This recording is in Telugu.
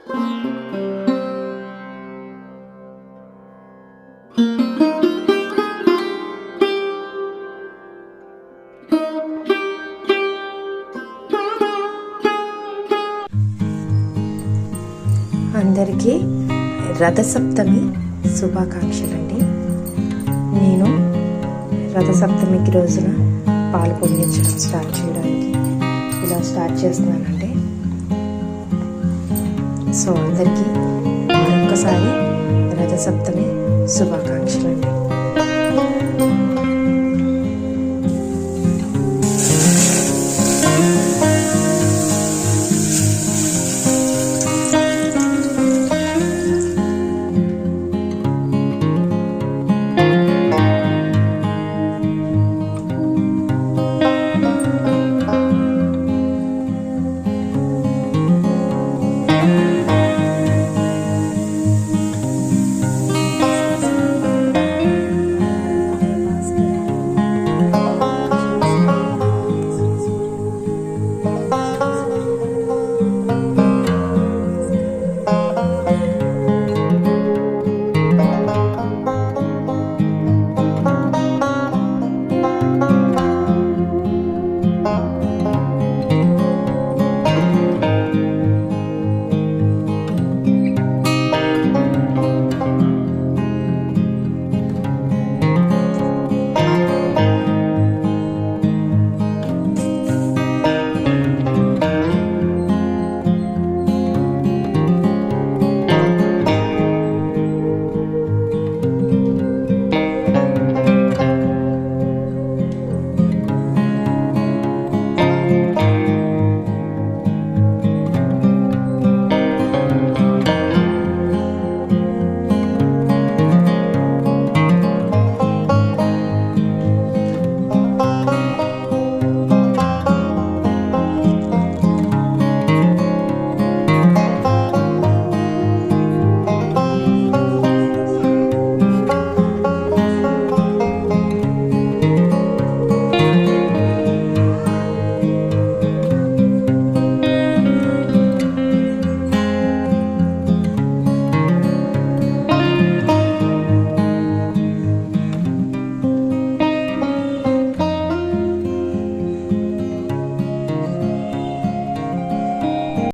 అందరికీ రథసప్తమి శుభాకాంక్షలండి. నేను రథసప్తమికి రోజున పాలు పొంగించడం స్టార్ట్ చేయడానికి ఇలా స్టార్ట్ చేస్తున్నానండి. సో అందరికీ మరొకసారి రథసప్తమి శుభాకాంక్షలండి